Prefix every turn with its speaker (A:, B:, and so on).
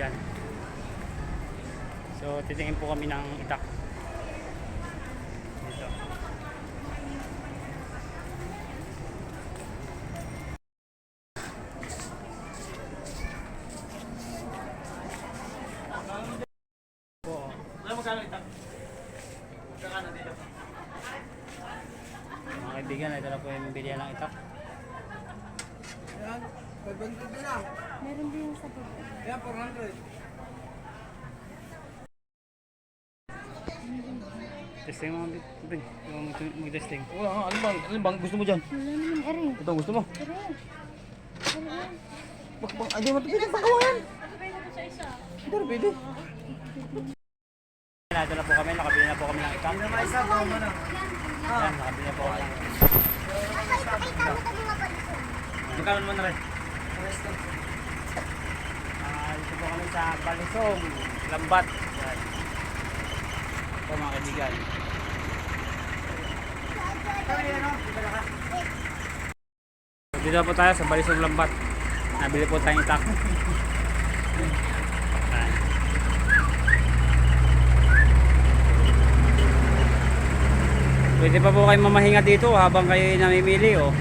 A: kaibigan. So, titingin po kami ng itak. Dito.
B: Ano magkano itak? Magkano dito?
A: Mga kaibigan, ito na po yung bilihan ng itak.
C: Yan, 500 na lang.
D: Meron din sa baba.
C: Yan, 400.
A: Testing mo, Ben. Yung mag- mag-testing.
B: Wala nga, ano bang, ano bang gusto mo dyan?
D: Wala naman, ere.
B: Ito gusto mo?
D: Ere. Wala.
B: Bak, bak, hindi mo ito pwede pagawayan. Hindi na pwede.
A: Ito na po kami, nakabili na po kami ng itak.
C: May isa po mo na.
A: Yan, nakabili na po kami ng
B: Magkano naman na rin?
A: Ah, dito po kami sa Balisong, Lambat. Yan. Ito mga kaibigan. Dito po tayo sa Balisong Lambat. Nabili po tayong itak. Pwede pa po kayo mamahinga dito habang kayo namimili oh.